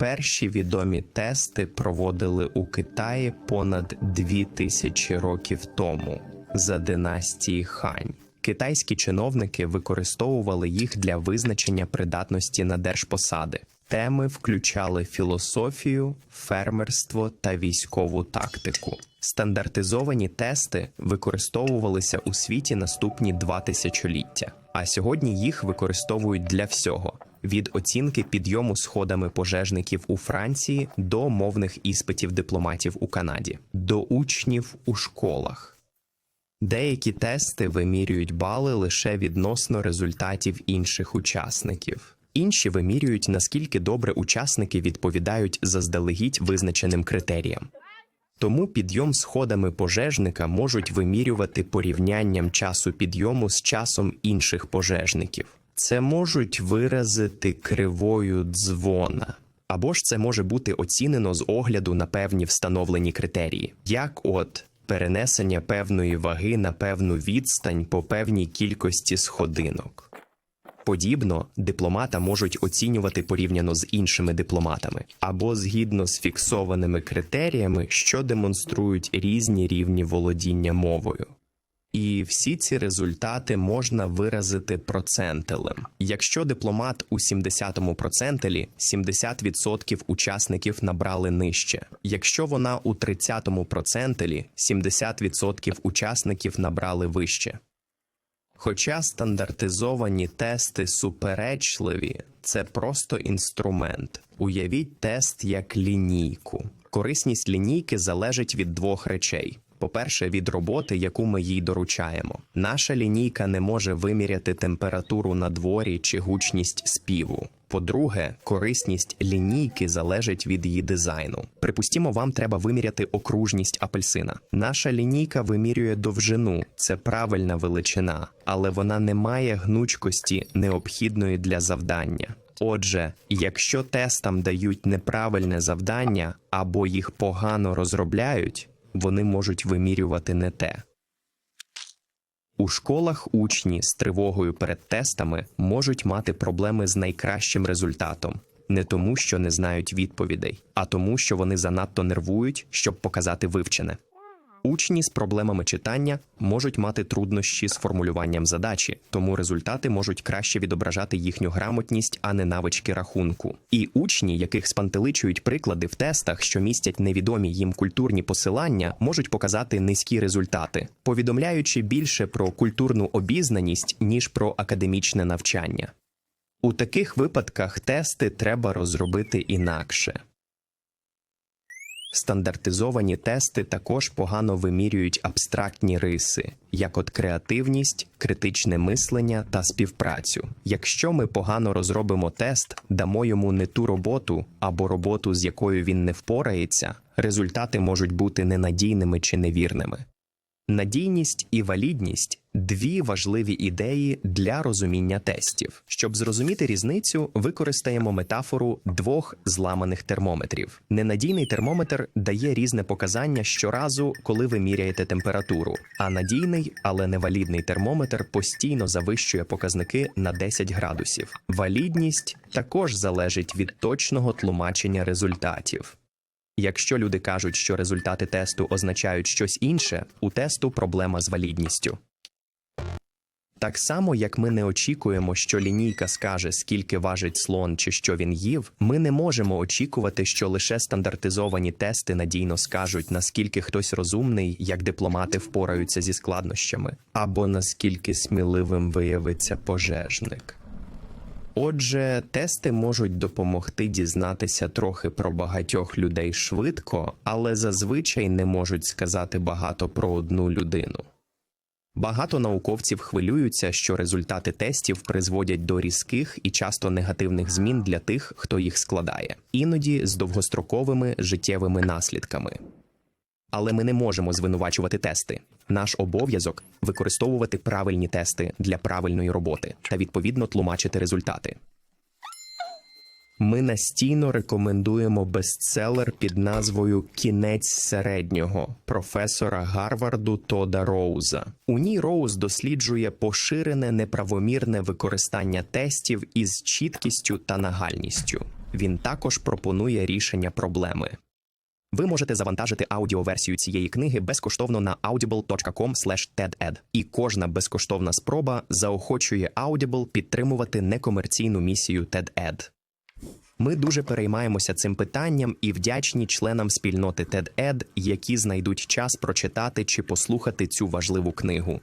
Перші відомі тести проводили у Китаї понад дві тисячі років тому за династії Хань. Китайські чиновники використовували їх для визначення придатності на держпосади. Теми включали філософію, фермерство та військову тактику. Стандартизовані тести використовувалися у світі наступні два тисячоліття, а сьогодні їх використовують для всього: від оцінки підйому сходами пожежників у Франції до мовних іспитів дипломатів у Канаді, до учнів у школах. Деякі тести вимірюють бали лише відносно результатів інших учасників. Інші вимірюють, наскільки добре учасники відповідають заздалегідь визначеним критеріям. Тому підйом сходами пожежника можуть вимірювати порівнянням часу підйому з часом інших пожежників. Це можуть виразити кривою дзвона. Або ж це може бути оцінено з огляду на певні встановлені критерії, як от перенесення певної ваги на певну відстань по певній кількості сходинок. Подібно дипломата можуть оцінювати порівняно з іншими дипломатами або згідно з фіксованими критеріями, що демонструють різні рівні володіння мовою. І всі ці результати можна виразити процентелем. Якщо дипломат у 70-му процентелі, 70% учасників набрали нижче. Якщо вона у 30-му процентелі, 70% учасників набрали вище. Хоча стандартизовані тести суперечливі, це просто інструмент. Уявіть тест як лінійку. Корисність лінійки залежить від двох речей. По-перше, від роботи, яку ми їй доручаємо. Наша лінійка не може виміряти температуру на дворі чи гучність співу. По-друге, корисність лінійки залежить від її дизайну. Припустімо, вам треба виміряти окружність апельсина. Наша лінійка вимірює довжину, це правильна величина, але вона не має гнучкості, необхідної для завдання. Отже, якщо тестам дають неправильне завдання або їх погано розробляють, вони можуть вимірювати не те. У школах учні з тривогою перед тестами можуть мати проблеми з найкращим результатом не тому, що не знають відповідей, а тому, що вони занадто нервують, щоб показати вивчене. Учні з проблемами читання можуть мати труднощі з формулюванням задачі, тому результати можуть краще відображати їхню грамотність, а не навички рахунку. І учні, яких спантеличують приклади в тестах, що містять невідомі їм культурні посилання, можуть показати низькі результати, повідомляючи більше про культурну обізнаність ніж про академічне навчання. У таких випадках тести треба розробити інакше. Стандартизовані тести також погано вимірюють абстрактні риси, як от креативність, критичне мислення та співпрацю. Якщо ми погано розробимо тест, дамо йому не ту роботу або роботу, з якою він не впорається, результати можуть бути ненадійними чи невірними. Надійність і валідність дві важливі ідеї для розуміння тестів. Щоб зрозуміти різницю, використаємо метафору двох зламаних термометрів. Ненадійний термометр дає різне показання щоразу, коли ви міряєте температуру, а надійний, але невалідний термометр постійно завищує показники на 10 градусів. Валідність також залежить від точного тлумачення результатів. Якщо люди кажуть, що результати тесту означають щось інше, у тесту проблема з валідністю. Так само, як ми не очікуємо, що лінійка скаже, скільки важить слон чи що він їв, ми не можемо очікувати, що лише стандартизовані тести надійно скажуть, наскільки хтось розумний, як дипломати впораються зі складнощами, або наскільки сміливим виявиться пожежник. Отже, тести можуть допомогти дізнатися трохи про багатьох людей швидко, але зазвичай не можуть сказати багато про одну людину. Багато науковців хвилюються, що результати тестів призводять до різких і часто негативних змін для тих, хто їх складає, іноді з довгостроковими життєвими наслідками. Але ми не можемо звинувачувати тести. Наш обов'язок використовувати правильні тести для правильної роботи та відповідно тлумачити результати. Ми настійно рекомендуємо бестселер під назвою Кінець середнього професора Гарварду Тода Роуза. У ній Роуз досліджує поширене неправомірне використання тестів із чіткістю та нагальністю. Він також пропонує рішення проблеми. Ви можете завантажити аудіоверсію цієї книги безкоштовно на audible.com. І кожна безкоштовна спроба заохочує Audible підтримувати некомерційну місію TED-Ed. Ми дуже переймаємося цим питанням і вдячні членам спільноти TED-Ed, які знайдуть час прочитати чи послухати цю важливу книгу.